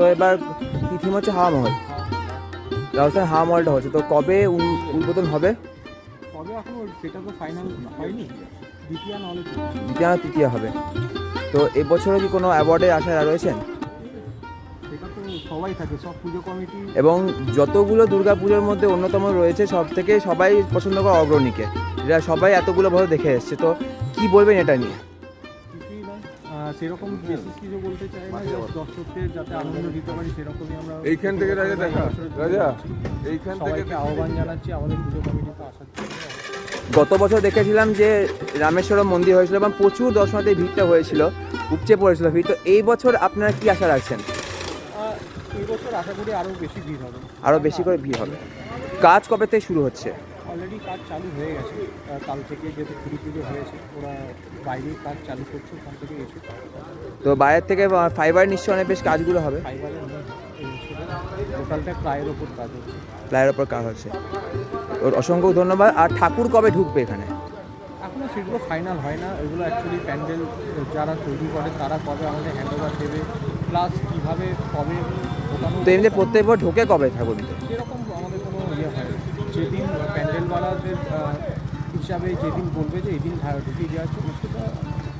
তো এবার কি থিম হচ্ছে হাওয়া মহল। রাজস্থান হাওয়া মহলটা হচ্ছে। তো কবে উদ্বোধন হবে? তবে এখন সেটা তো ফাইনাল হয়নি। দ্বিতীয় নাহলে দ্বিতীয় না তৃতীয় হবে। তো এবছরও কি কোনো অ্যাওয়ার্ডের আশায় রয়েছেন সবাই থাকে সব পুজো কমিটি। এবং যতগুলো দুর্গা পুজোর মধ্যে অন্যতম রয়েছে সব থেকে সবাই পছন্দ করে অগ্রণীকে। যেটা সবাই এতগুলো বছর দেখে এসছে। তো কি বলবেন এটা নিয়ে? সেরকম বিশেষ কিছু বলতে চাই না দর্শকদের যাতে আনন্দ দিতে পারি সেরকমই আমরা এইখান থেকে রাজা দেখা। রাজা এইখান থেকে আহ্বান জানাচ্ছি আমাদের পুজো কমিটিতে আসার জন্য। গত বছর দেখেছিলাম যে রামেশ্বরম মন্দির হয়েছিল এবং প্রচুর দর্শনার্থীর ভিড়টা হয়েছিল উপচে পড়েছিল ভিড়। তো এই বছর আপনারা কি আশা রাখছেন? এই বছর আশা করি আরও বেশি ভিড় হবে। আরও বেশি করে ভিড় হবে। কাজ কবে থেকে শুরু হচ্ছে? অলরেডি কাজ চালু হয়ে গেছে। কাল থেকে যেহেতু কুড়ি পুজো হয়েছে ওরা বাইরেই কাজ চালু করছে ওখান থেকে এসে। তো বাইরের থেকে ফাইবার নিশ্চয় অনেক বেশ কাজগুলো হবে। ফাইবারের টোটালটা প্রায়ের ওপর কাজ হচ্ছে। প্লায়ের ওপর কাজ হচ্ছে। ওর অসংখ্য ধন্যবাদ। আর ঠাকুর কবে ঢুকবে এখানে? এখনও সেগুলো ফাইনাল হয় না। এগুলো অ্যাকচুয়ালি প্যান্ডেল যারা তৈরি করে তারা কবে আমাদের হ্যান্ড ওভার দেবে? প্লাস কীভাবে কবে তো এমনি প্রত্যেকবার ঢোকে কবে ঠাকুর নিতে সেরকম আমাদের কোনো ইয়ে হয় যেদিন আহ, হিসাবে যেদিন বলবে যে এদিন ঢুকিয়ে দেওয়ার জন্য সেটা